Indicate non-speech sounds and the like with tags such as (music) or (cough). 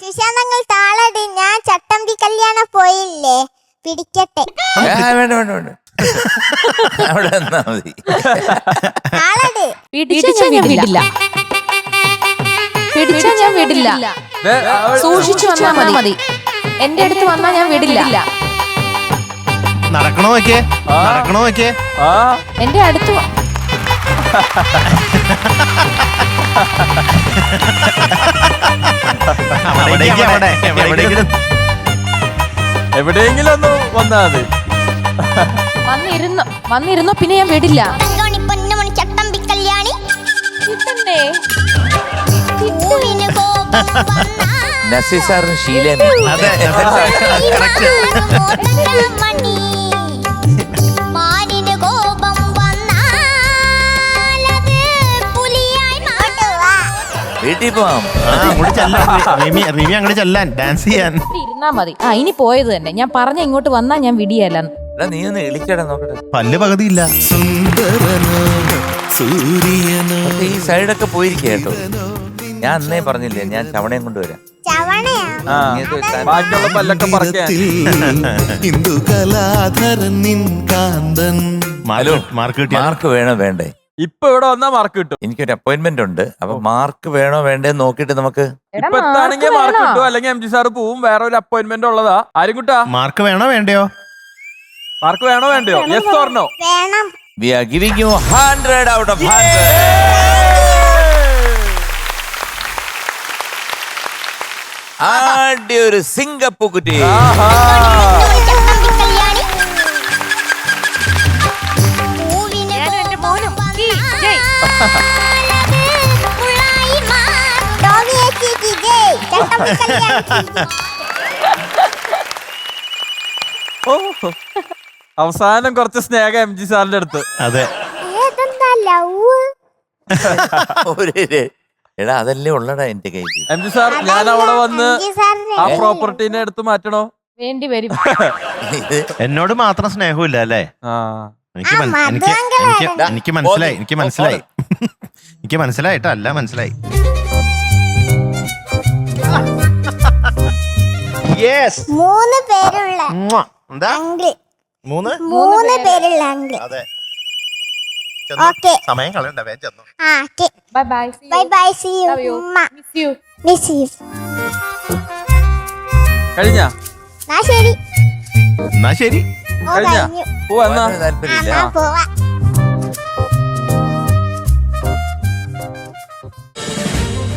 സുശാന്തങ്ങൾ താളടി ഞാൻ ചട്ടമ്പി കല്യാണം പോയില്ലേ? പിടിക്കട്ടെ. ആ, വേണ്ട വേണ്ട വേണ്ട അവിടെ നിന്നാ മതി. താളട്. പിടിച്ചാ ഞാൻ വിടില്ല. പിടിച്ചാ ഞാൻ വിടില്ല. സൂക്ഷിച്ചു വന്നാ മതി. എന്റെ അടുത്ത് വന്നാ ഞാൻ വിടില്ല. നടക്കണോ ആ. എന്റെ അടുത്ത് വ- (laughs) അവിടേക്ക് അവിടെ എവിടെയെങ്കിലും എവിടെയെങ്കിലും ഒന്ന് വന്നാ മതി. വന്നിരുന്നു വന്നിരുന്നു പിന്നെ ഞാൻ വിടില്ല. കിട്ടണ്ടേ? (laughs) നസീർ സാറിന് ശീലം. അതെ മണി വീട്ടിൽ പോവാം. ആ അങ്ങോട്ട് ചെല്ലാൻ റിമി റിമി അങ്ങോട്ട് ചെല്ലാൻ. ഡാൻസ് ചെയ്യാൻ. ഇവിടെ ഇരുന്നാ മതി. ആ ഇനി പോയത് തന്നെ. ഞാൻ പറഞ്ഞ ഇങ്ങോട്ട് വന്നാ ഞാൻ വിടിയല്ല. എടാ നീ ഒന്ന് ഇളിച്ചടാ നോക്കട്ടെ. പല്ല് പകുതിയില്ല. പക്ഷേ ഈ സൈഡൊക്കെ പോയിരിക്കുക കേട്ടോ. ഞാൻ അന്നേ പറഞ്ഞില്ലേ ഞാൻ ചവണയും കൊണ്ടുവരാം ചവണയാ? ആ ഇങ്ങനത്തെ ഒരു സാധനം. ബാക്കിയുള്ള പല്ലൊക്കെ പറിക്കാൻ (laughs) ഹിന്ദു കലാധരൻ നിൻ കാന്തൻ. മാർക്ക് മാർക്ക് കിട്ടിയ? മാർക്ക് വേണോ വേണ്ടേ. ഇപ്പൊ ഇവിടെ വന്നാ മാർക്ക് കിട്ടും. എനിക്കൊരു അപ്പോയിന്റ്മെന്റ് ഉണ്ട്. അപ്പൊ മാർക്ക് വേണോ വേണ്ടേ നോക്കിയിട്ട് നമുക്ക് ഇപ്പൊ എത്താണെങ്കിൽ മാർക്ക് കിട്ടും. അല്ലെങ്കിൽ എം ജി സാർ പോവും. വേറെ ഒരു അപ്പോയിന്റ്മെന്റ് ഉള്ളതാ. ആരും കുട്ടാ? മാർക്ക് വേണോ വേണ്ടയോ? മാർക്ക് വേണോ വേണ്ടയോ? യെസ് ഓർണോ വേണം. We are giving you hundred out of hundred ആദ്യ ഒരു സിംഗപ്പൂ കുറ്റി. ചട്ടമ്പി (laughs) ഓ അവസാനം കുറച്ച് സ്നേഹം എം ജി സാറിന്റെ അടുത്ത്. അതെ. ഒരു എടാ അതല്ലേ ഉള്ളടാ എന്റെ കയ്യിൽ എം ജി സാർ ഞാൻ അവിടെ വന്ന് ആ പ്രോപ്പർട്ടീനെ എടുത്ത് മാറ്റണോ? വേണ്ടി വരും. എന്നോട് മാത്രം സ്നേഹമില്ല അല്ലേ? ആ. എനിക്ക് മന- എനിക്ക് എനിക്ക് എനിക്ക് മനസ്സിലായി എനിക്ക് മനസ്സിലായി. എനിക്ക് മനസ്സിലായിട്ടല്ല മനസ്സിലായി. യെസ് മൂന്ന് പേരുള്ള എന്താ? അങ്കിൾ മൂന്ന്? മൂന്ന് പേരുള്ള അങ്കിൾ അതെ. ചെന്നോ. ഓക്കെ സമയം കളയണ്ട വേഗം ചെന്നു. ആ okay. Bye bye bye bye see you Love you. ഉമ്മ. മിസ് യു മിസ് യു കഴിഞ്ഞ? എന്നാ ശരി. എന്നാ ശരി. ഓ കഴിഞ്ഞ? കഴിഞ്ഞു. പോവാ എന്നാ. താല്പര്യമില്ല ആ പോവാ.